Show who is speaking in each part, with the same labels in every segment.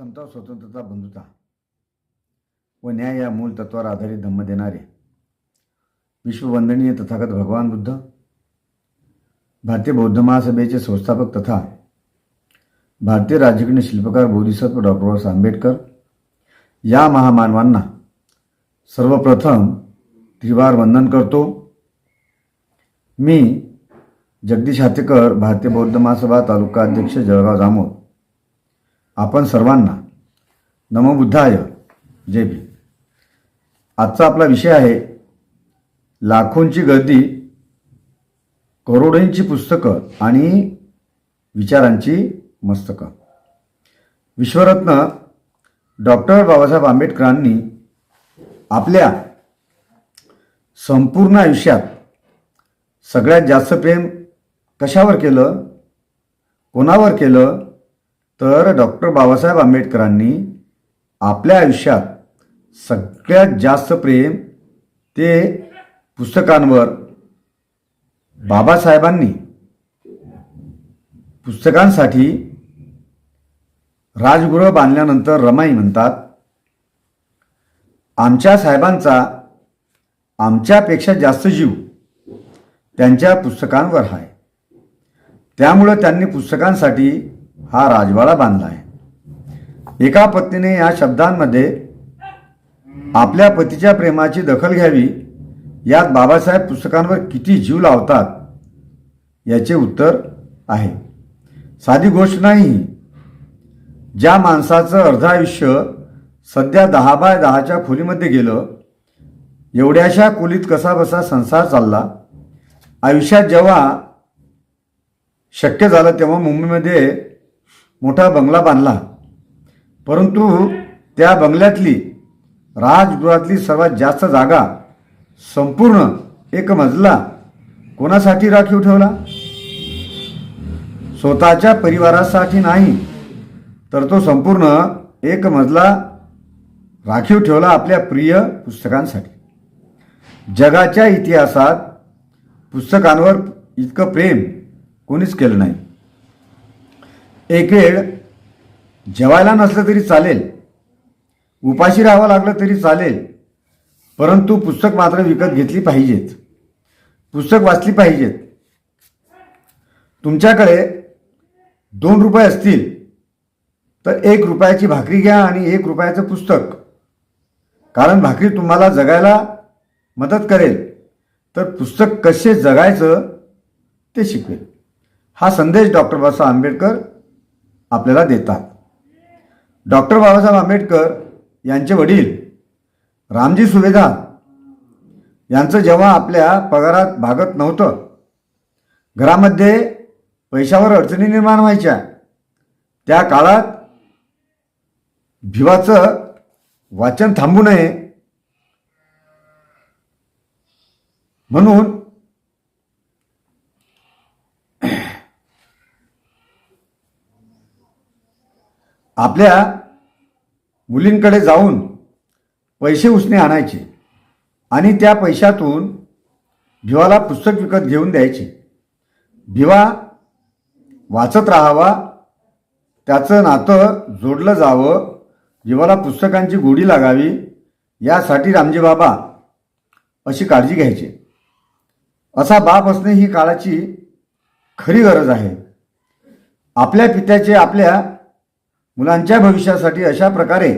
Speaker 1: समता स्वतंत्रता बंधुता व न्याय या मूल तत्वावर आधारित धम्म देणारे विश्ववंदनीय तथागत भगवान बुद्ध भारतीय बौद्ध महासभेचे संस्थापक तथा भारतीय राजकीय शिल्पकार बोधिसत्व डॉक्टर बाबासाहेब आंबेडकर या महामानवांना सर्वप्रथम त्रिवार वंदन करतो. मी जगदीश हातेकर भारतीय बौद्ध महासभा तालुका अध्यक्ष जळगाव जामोद आपण सर्वांना नमोबुद्धाय जय भी आजचा आपला विषय आहे लाखोंची गर्दी करोडोंची पुस्तकं आणि विचारांची मस्तकं. विश्वरत्न डॉक्टर बाबासाहेब आंबेडकरांनी आपल्या संपूर्ण आयुष्यात सगळ्यात जास्त प्रेम कशावर केलं? कोणावर केलं? तर डॉक्टर बाबासाहेब आंबेडकरांनी आपल्या आयुष्यात सगळ्यात जास्त प्रेम ते पुस्तकांवर बाबासाहेबांनी पुस्तकांसाठी राजगृह बांधल्यानंतर रमाई म्हणतात. आमच्या साहेबांचा आमच्यापेक्षा जास्त जीव त्यांच्या पुस्तकांवर आहे. त्यामुळं त्यांनी पुस्तकांसाठी हा राजवाडा बांधला आहे. एका पत्नीने या शब्दांमध्ये आपल्या पतीच्या प्रेमाची दखल घ्यावी यात बाबासाहेब पुस्तकांवर किती जीव लावतात याचे उत्तर आहे. साधी गोष्ट नाही ज्या माणसाचं अर्ध आयुष्य सध्या दहा बाय दहाच्या खोलीमध्ये गेलं एवढ्याशा खोलीत कसा बसा संसार चालला? आयुष्यात जेव्हा शक्य झालं तेव्हा मुंबईमध्ये मोठा बंगला बांधला. परंतु त्या बंगल्यातली राजगृहातली सर्वात जास्त जागा संपूर्ण एक मजला कोणासाठी राखीव ठेवला? स्वतःच्या परिवारासाठी नाही तर तो संपूर्ण एक मजला राखीव ठेवला आपल्या प्रिय पुस्तकांसाठी. जगाच्या इतिहासात पुस्तकांवर इतकं प्रेम कोणीच केलं नाही. एक वेळ जेवायला नसलं तरी चालेल. उपाशी राहावं लागलं तरी चालेल. परंतु पुस्तक मात्र विकत घेतली पाहिजेत. पुस्तक वाचली पाहिजेत. तुमच्याकडे दोन रुपये असतील. तर एक रुपयाची भाकरी घ्या आणि एक रुपयाचं पुस्तक. कारण भाकरी तुम्हाला जगायला मदत करेल. तर पुस्तक कसे जगायचं ते शिकवेल. हा संदेश डॉक्टर बाबासाहेब आंबेडकर आपल्याला देतात. डॉक्टर बाबासाहेब आंबेडकर यांचे वडील रामजी सुभेदार यांचं जेव्हा आपल्या पगारात भागत नव्हतं घरामध्ये पैशावर अडचणी निर्माण व्हायच्या. त्या काळात भिवाचं वाचन थांबू नये म्हणून आपल्या मुलींकडे जाऊन पैसे उसने आणायचे आणि त्या पैशातून भिवाला पुस्तक विकत घेऊन द्यायचे. भिवा वाचत राहावा त्याचं नातं जोडलं जावं जीवाला पुस्तकांची गोडी लागावी यासाठी रामजी बाबा अशी काळजी घ्यायचे. असा बाप असणे ही काळाची खरी गरज आहे. आपल्या पित्याचे आपल्या मुलांच्या भविष्यासाठी अशा प्रकारे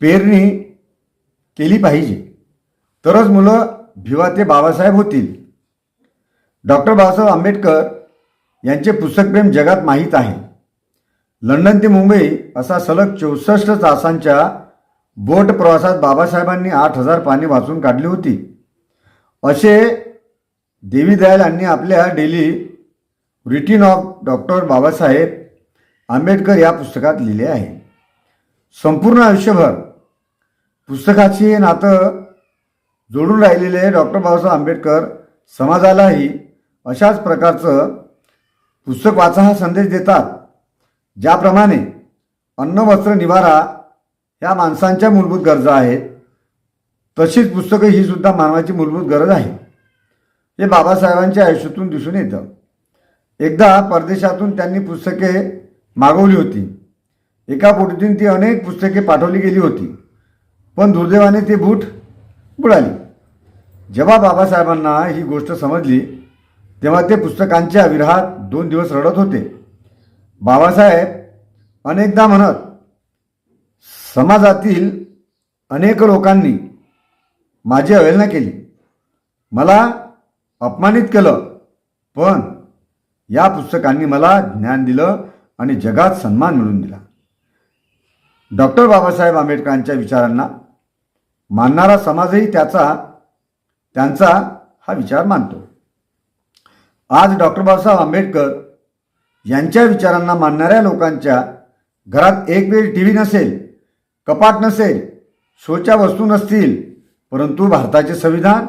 Speaker 1: पेरणी केली पाहिजे. तरच मुलं भिवा ते बाबासाहेब होतील. डॉक्टर बाबासाहेब आंबेडकर यांचे पुस्तकप्रेम जगात माहीत आहे. लंडन ते मुंबई असा सलग चौसष्ट तासांच्या बोट प्रवासात बाबासाहेबांनी आठ हजार पाने वाचून काढली होती. असे देवी दयाल यांनी आपल्या daily written of doctor Babasaheb Ambedkar या पुस्तकात लिहिले आहे. संपूर्ण आयुष्यभर पुस्तकाची नातं जोडून राहिलेले डॉक्टर बाबासाहेब आंबेडकर समाजालाही अशाच प्रकारचं पुस्तक वाचा हा संदेश देतात ज्याप्रमाणे अन्न वस्त्र निवारा ह्या माणसांच्या मूलभूत गरजा आहेत. तशीच पुस्तकं ही सुद्धा मानवाची मूलभूत गरज आहे. हे बाबासाहेबांच्या आयुष्यातून दिसून येतं. एकदा परदेशातून त्यांनी पुस्तके मागवली होती. एका बोटीतून ती अनेक पुस्तके पाठवली गेली होती. पण दुर्दैवाने ते बूट बुडाली. जेव्हा बाबासाहेबांना ही गोष्ट समजली तेव्हा ते पुस्तकांच्या विरहात दोन दिवस रडत होते. बाबासाहेब अनेकदा म्हणत समाजातील अनेक लोकांनी माझी अवहेलना केली. मला अपमानित केलं पण या पुस्तकांनी मला ज्ञान दिलं आणि जगात सन्मान मिळवून दिला. डॉक्टर बाबासाहेब आंबेडकरांच्या विचारांना मानणारा समाजही त्याचा त्यांचा हा विचार मानतो. आज डॉक्टर बाबासाहेब आंबेडकर यांच्या विचारांना मानणाऱ्या लोकांच्या घरात एक वेळ टी व्ही नसेल कपाट नसेल शोच्या वस्तू नसतील परंतु भारताचे संविधान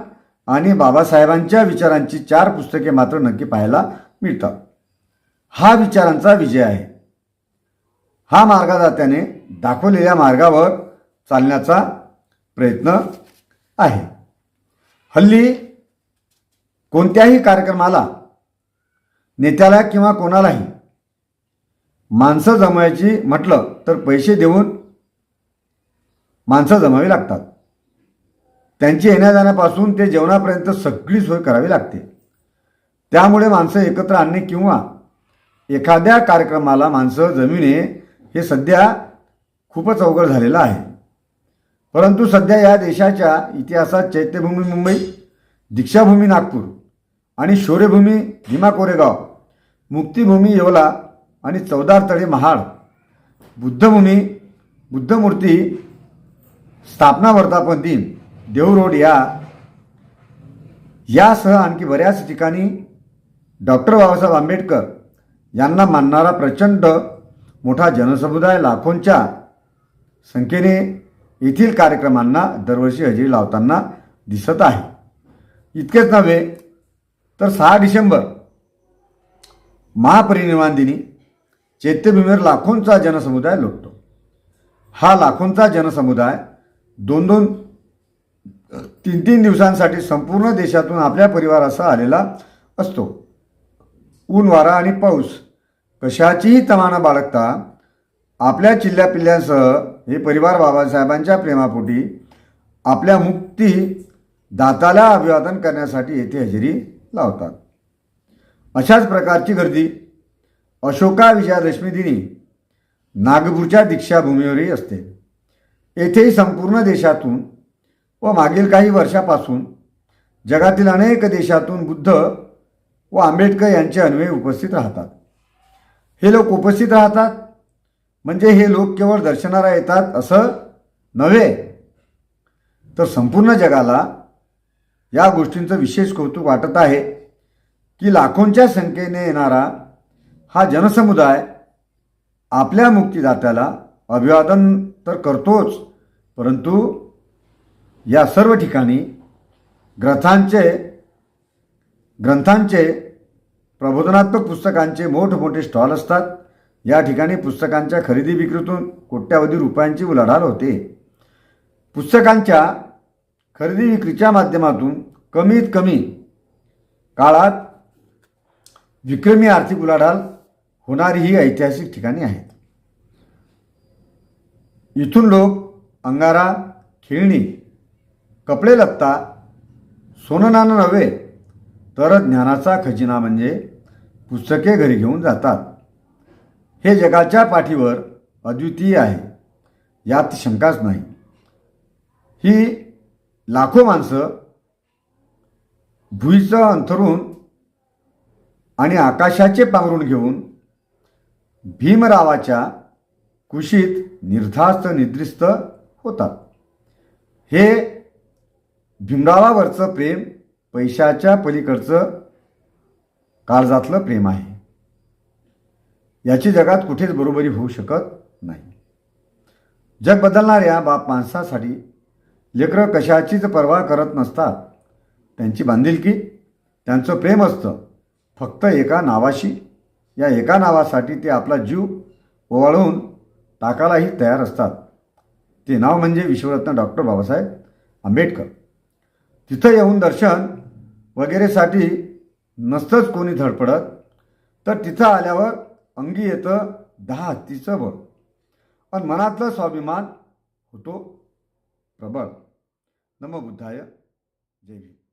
Speaker 1: आणि बाबासाहेबांच्या विचारांची चार पुस्तके मात्र नक्की पाहायला मिळतात. हा विचारांचा विजय आहे. हा मार्गदात्याने दाखवलेल्या मार्गावर चालण्याचा प्रयत्न आहे. हल्ली कोणत्याही कार्यक्रमाला नेत्याला किंवा कोणालाही माणसं जमवायची म्हटलं तर पैसे देऊन माणसं जमावी लागतात. त्यांची येण्या जाण्यापासून ते जेवणापर्यंत सगळी सोय करावी लागते. त्यामुळे माणसं एकत्र आणणे किंवा एखाद्या कार्यक्रमाला माणसं जमिने हे सध्या खूपच अवघड झालेलं आहे. परंतु सध्या या देशाच्या इतिहासात चैत्यभूमी मुंबई दीक्षाभूमी नागपूर आणि शौर्यभूमी भीमा कोरेगाव मुक्तिभूमी येवला आणि चौदार तळे महाड बुद्धभूमी बुद्धमूर्ती स्थापना वर्धापन दिन देव रोड या यासह आणखी बऱ्याच ठिकाणी डॉक्टर बाबासाहेब आंबेडकर यांना मानणारा प्रचंड मोठा जनसमुदाय लाखोंच्या संख्येने येथील कार्यक्रमांना दरवर्षी हजेरी लावताना दिसत आहे. इतकेच नव्हे तर सहा डिसेंबर महापरिनिर्वाण दिनी चैत्यभूमीवर लाखोंचा जनसमुदाय लोटतो. हा लाखोंचा जनसमुदाय दोन दोन तीन तीन दिवसांसाठी संपूर्ण देशातून आपल्या परिवारासह आलेला असतो. ऊन वारा आणि पाऊस कशाचीही तमाना बाळगता आपल्या चिल्ल्या पिल्ल्यांसह हे परिवार बाबासाहेबांच्या प्रेमापोटी आपल्या मुक्ती दाताला अभिवादन करण्यासाठी येथे हजेरी लावतात. अशाच प्रकारची गर्दी अशोका विजयादशमी दिनी नागपूरच्या दीक्षाभूमीवरही असते. येथेही संपूर्ण देशातून व मागील काही वर्षापासून जगातील अनेक देशातून बुद्ध व आंबेडकर यांचे अन्वय उपस्थित राहतात. हे लोक उपस्थित राहतात. म्हणजे हे लोक केवळ दर्शनाला येतात असं नव्हे तर संपूर्ण जगाला या गोष्टींचं विशेष कौतुक वाटत आहे की लाखोंच्या संख्येने येणारा हा जनसमुदाय आपल्या मुक्तिदात्याला अभिवादन तर करतोच परंतु या सर्व ठिकाणी ग्रंथांचे ग्रंथांचे प्रबोधनात्मक पुस्तकांचे मोठमोठे स्टॉल असतात. या ठिकाणी पुस्तकांच्या खरेदी विक्रीतून कोट्यावधी रुपयांची उलाढाल होते. पुस्तकांच्या खरेदी विक्रीच्या माध्यमातून कमीत कमी काळात विक्रमी आर्थिक उलाढाल होणारी ही ऐतिहासिक ठिकाणी आहेत. इथून लोक अंगारा खेळणी कपडे लत्ता सोनं नाणं नव्हे तर ज्ञानाचा खजिना म्हणजे पुस्तके घरी घेऊन जातात. हे जगाच्या पाठीवर अद्वितीय आहे. यात शंकाच नाही. ही लाखो माणसं भुईचं अंथरून आणि आकाशाचे पांघरून घेऊन भीमरावाच्या कुशीत निर्धास्त निद्रिस्त होतात. हे भीमरावावरचं प्रेम पैशाच्या पलीकडचं काळजातलं प्रेम आहे. याची जगात कुठेच बरोबरी होऊ शकत नाही. जग बदलणाऱ्या बाप माणसासाठी लेकरं कशाचीच पर्वा करत नसतात. त्यांची बांधिलकी त्यांचं प्रेम असतं. फक्त एका नावाशी या एका नावासाठी ते आपला जीव ओवाळून टाकायलाही तयार असतात. ते नाव म्हणजे विश्वरत्न डॉक्टर बाबासाहेब आंबेडकर. तिथं येऊन दर्शन वगैरेसाठी नसतंच कोणी धडपडत तर तिथं आल्यावर अंगी येतं दहा हत्तीचं बळ. आणि मनातलं स्वाभिमान होतो प्रबळ. नमो बुद्धाय जय भीम.